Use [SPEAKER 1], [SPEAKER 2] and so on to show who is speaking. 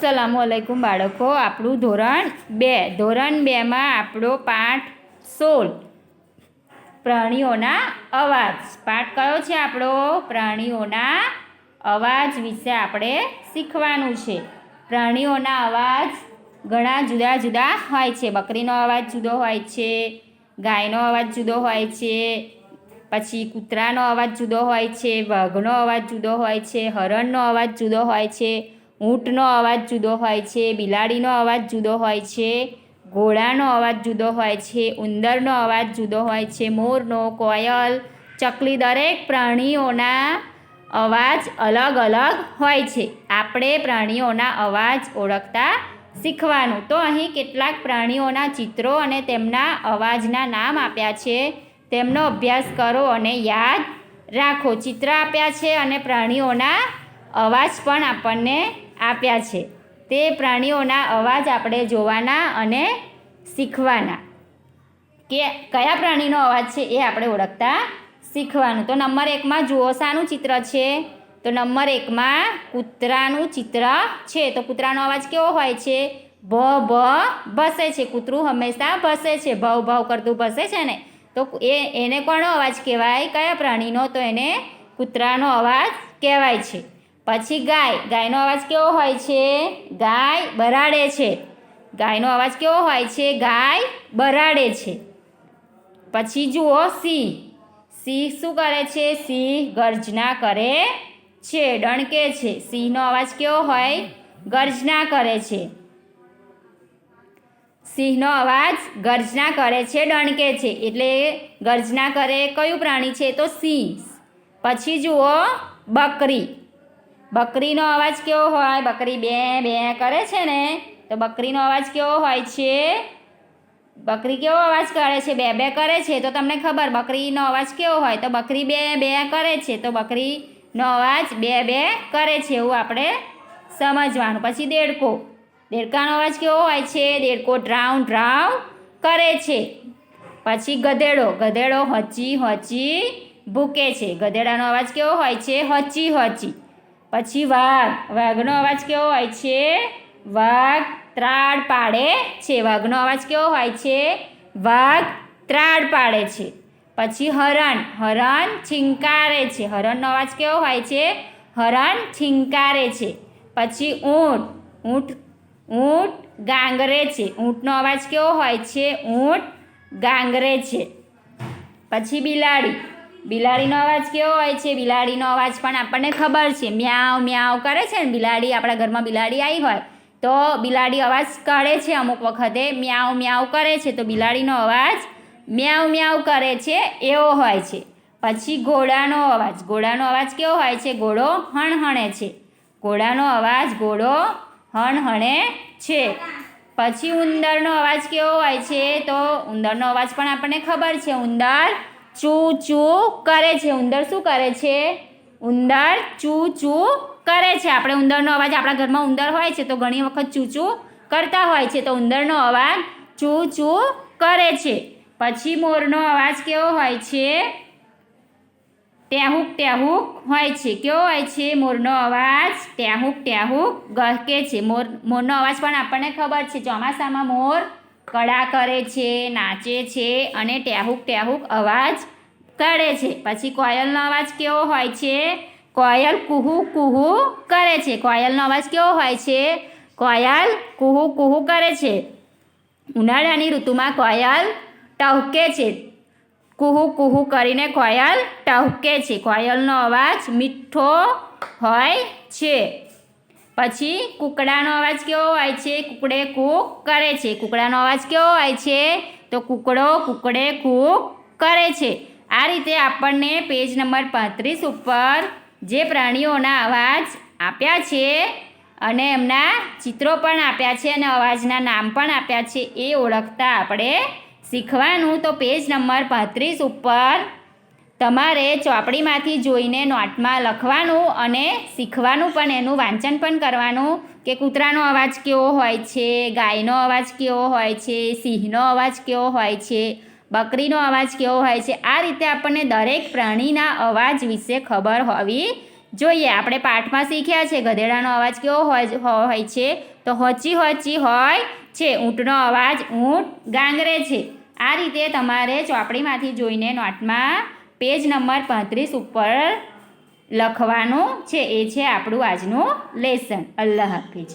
[SPEAKER 1] અસલામુ અલૈકુમ બાળકો, આપણું ધોરણ બે. ધોરણ બેમાં આપણો પાઠ સોળ. પ્રાણીઓના અવાજ. પાઠ કયો છે આપણો? પ્રાણીઓના અવાજ વિશે આપણે શીખવાનું છે. પ્રાણીઓના અવાજ ઘણા જુદા જુદા હોય છે. બકરીનો અવાજ જુદો હોય છે, ગાયનો અવાજ જુદો હોય છે, પછી કૂતરાનો અવાજ જુદો હોય છે, વાઘનો અવાજ જુદો હોય છે, હરણનો અવાજ જુદો હોય છે. ઊંટનો અવાજ જુદો હોય છે, બિલાડીનો અવાજ જુદો હોય છે, ઘોડાનો અવાજ જુદો હોય છે, ઉંદરનો અવાજ જુદો હોય છે, મોરનો, કોયલ, ચકલી દરેક પ્રાણીઓના અવાજ અલગ અલગ હોય છે. આપણે પ્રાણીઓના અવાજ ઓળખતા શીખવાનું. તો અહીં કેટલાક પ્રાણીઓના ચિત્રો અને તેમના અવાજના નામ આપ્યા છે. તેમનો અભ્યાસ કરો અને યાદ રાખો. ચિત્ર આપ્યા છે અને પ્રાણીઓના અવાજ પણ આપણને આપ્યા છે. તે પ્રાણીઓના અવાજ આપણે જોવાના અને શીખવાના. કે કયા પ્રાણીનો અવાજ છે એ આપણે ઓળખતા શીખવાનું. તો નંબર એકમાં જુઓ શાનું ચિત્ર છે. તો નંબર એકમાં કૂતરાનું ચિત્ર છે. તો કૂતરાનો અવાજ કેવો હોય છે? ભ ભ, ભસે છે. કૂતરું હંમેશા ભસે છે. ભવ ભવ કરતું ભસે છે ને? તો એ, એને કોનો અવાજ કહેવાય? કયા પ્રાણીનો? તો એને કૂતરાનો અવાજ કહેવાય છે. પછી ગાય. ગાયનો અવાજ કેવો હોય છે? ગાય બરાડે છે. ગાયનો અવાજ કેવો હોય છે? ગાય બરાડે છે. પછી જુઓ સિંહ. સિંહ શું કરે છે? સિંહ ગર્જના કરે છે, ડણકે છે. સિંહનો અવાજ કેવો હોય? ગર્જના કરે છે. સિંહનો અવાજ ગર્જના કરે છે, ડણકે છે. એટલે ગર્જના કરે કયું પ્રાણી છે? તો સિંહ. પછી જુઓ બકરી. બકરીનો અવાજ કેવો હોય? બકરી બે બે કરે છે ને? તો બકરીનો અવાજ કેવો હોય છે? બકરી કેવો અવાજ કરે છે? બે બે કરે છે? તો તમને ખબર, બકરીનો અવાજ કેવો હોય? તો બકરી બે બે કરે છે. તો બકરીનો અવાજ બે બે કરે છે એવું આપણે સમજવાનું. પછી દેડકો. દેડકાનો અવાજ કેવો હોય છે? દેડકો ડ્રાઉ ડ્રાઉ કરે છે. પછી ગધેડો. ગધેડો હચી હચી ભૂકે છે. ગધેડાનો અવાજ કેવો હોય છે? હચી હચી. પછી વાઘ. વાઘનો અવાજ કેવો હોય છે? વાઘ ત્રાડ પાડે છે. વાઘનો અવાજ કેવો હોય છે? વાઘ ત્રાડ પાડે છે. પછી હરણ. હરણ છીંકારે છે. હરણનો અવાજ કેવો હોય છે? હરણ છીંકારે છે. પછી ઊંટ. ઊંટ ઊંટ ગાંગરે છે. ઊંટનો અવાજ કેવો હોય છે? ઊંટ ગાંગરે છે. પછી બિલાડી. બિલાડીનો અવાજ કેવો હોય છે? બિલાડીનો અવાજ પણ આપણને ખબર છે. મ્યાવ મ્યાવ કરે છે ને બિલાડી, આપણા ઘરમાં બિલાડી આવી હોય, તો બિલાડી અવાજ કરે છે અમુક વખતે. મ્યાવ મ્યાવ કરે છે, તો બિલાડીનો અવાજ મ્યાવ મ્યાવ કરે છે, એવો હોય છે. પછી ઘોડાનો અવાજ. ઘોડાનો અવાજ કેવો હોય છે? ઘોડો હણહણે છે. ઘોડાનો અવાજ ઘોડો હણહણે છે. પછી ઉંદરનો અવાજ કેવો હોય છે? તો ઉંદરનો અવાજ પણ આપણને ખબર છે. ઉંદર ચૂ ચૂ કરે છે. ઉંદર શું કરે છે? ઉંદર ચૂ ચૂ કરે છે. આપણે ઉંદરનો અવાજ આપણા ઘરમાં ઉંદર હોય છે તો ઘણી વખત ચૂચું કરતા હોય છે. તો ઉંદરનો અવાજ ચૂ ચૂ કરે છે. પછી મોરનો અવાજ કેવો હોય છે? ટેહુક ટેહુક હોય છે. કેવો હોય છે? મોરનો અવાજ ટેહુક ટેહુક ગહકે છે. મોર, મોરનો અવાજ પણ આપણને ખબર છે. ચોમાસામાં મોર કળા કરે છે, નાચે છે અને ટેહુક ટેહુક અવાજ કરે છે. પછી કોયલનો અવાજ કેવો હોય છે? કોયલ કુહુ કુહુ કરે છે. કોયલનો અવાજ કેવો હોય છે? કોયલ કુહુ કુહુ કરે છે. ઉનાળાની ઋતુમાં કોયલ ટહુકે છે. કુહુ કુહુ કરીને કોયલ ટહુકે છે. કોયલનો અવાજ મીઠો હોય છે. પછી કૂકડાનો અવાજ કેવો હોય છે? કૂકડે કૂક કરે છે. કૂકડાનો અવાજ કેવો હોય છે? તો કૂકડો કૂકડે કૂક કરે છે. આ રીતે આપણને પેજ નંબર પાંત્રીસ ઉપર જે પ્રાણીઓના અવાજ આપ્યા છે અને એમના ચિત્રો પણ આપ્યા છે અને અવાજના નામ પણ આપ્યા છે, એ ઓળખતા આપણે શીખવાનું. તો પેજ નંબર પાંત્રીસ ઉપર તમારે ચોપડીમાંથી જોઈને નોટમાં લખવાનું અને શીખવાનું પણ, એનું વાંચન પણ કરવાનું કે કૂતરાનો અવાજ કેવો હોય છે, ગાયનો અવાજ કેવો હોય છે, સિંહનો અવાજ કેવો હોય છે, બકરીનો અવાજ કેવો હોય છે, આ રીતે આપણને દરેક પ્રાણીના અવાજ વિશે ખબર હોવી જોઈએ. આપણે પાઠમાં શીખ્યા છે, ગધેડાનો અવાજ કેવો હોય હોય છે, તો હોચી હોચી હોય છે, ઊંટનો અવાજ ઊંટ ગાંગરે છે. આ રીતે તમારે ચોપડીમાંથી જોઈને નોટમાં પેજ નંબર પાંત્રીસ ઉપર લખવાનું છે. એ છે આપણું આજનું લેસન. અલ્લાહ હાફિઝ.